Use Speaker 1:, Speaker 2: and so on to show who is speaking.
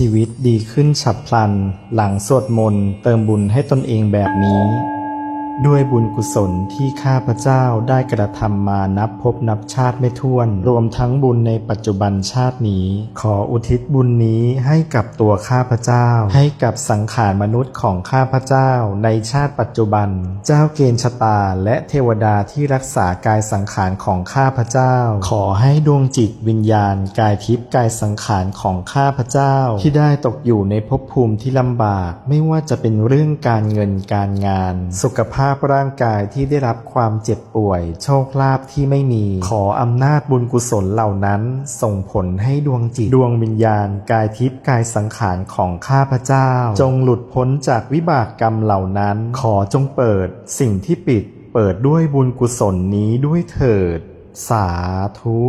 Speaker 1: ชีวิตดีขึ้นฉับพลันหลังสวดมนต์เติมบุญให้ตนเองแบบนี้ ด้วยบุญกุศลที่ข้าพเจ้าได้กระทำมานับพบนับชาติไม่ถ้วน รวมทั้งบุญในปัจจุบันชาตินี้ ขออุทิศบุญนี้ให้กับตัวข้าพเจ้า ให้กับสังขารมนุษย์ของข้าพเจ้าในชาติปัจจุบัน เจ้าเกณฑ์ชะตาและเทวดาที่รักษากายสังขารของข้าพเจ้า ขอให้ดวงจิตวิญญาณ กายทิพย์กายสังขารของข้าพเจ้า ที่ได้ตกอยู่ในภพภูมิที่ลำบาก ไม่ว่าจะเป็นเรื่องการเงินการงาน สุขภาพาพร่างกายที่ได้รับความเจ็บป่วย โชคลาภที่ไม่มี ขออำนาจบุญกุศลเหล่านั้น ส่งผลให้ดวงจิตดวงวิญญาณ กายทิพย์กายสังขารของข้าพเจ้า จงหลุดพ้นจากวิบากกรรมเหล่านั้น ขอจงเปิดสิ่งที่ปิด เปิดด้วยบุญกุศลนี้ด้วยเถิด สาธุ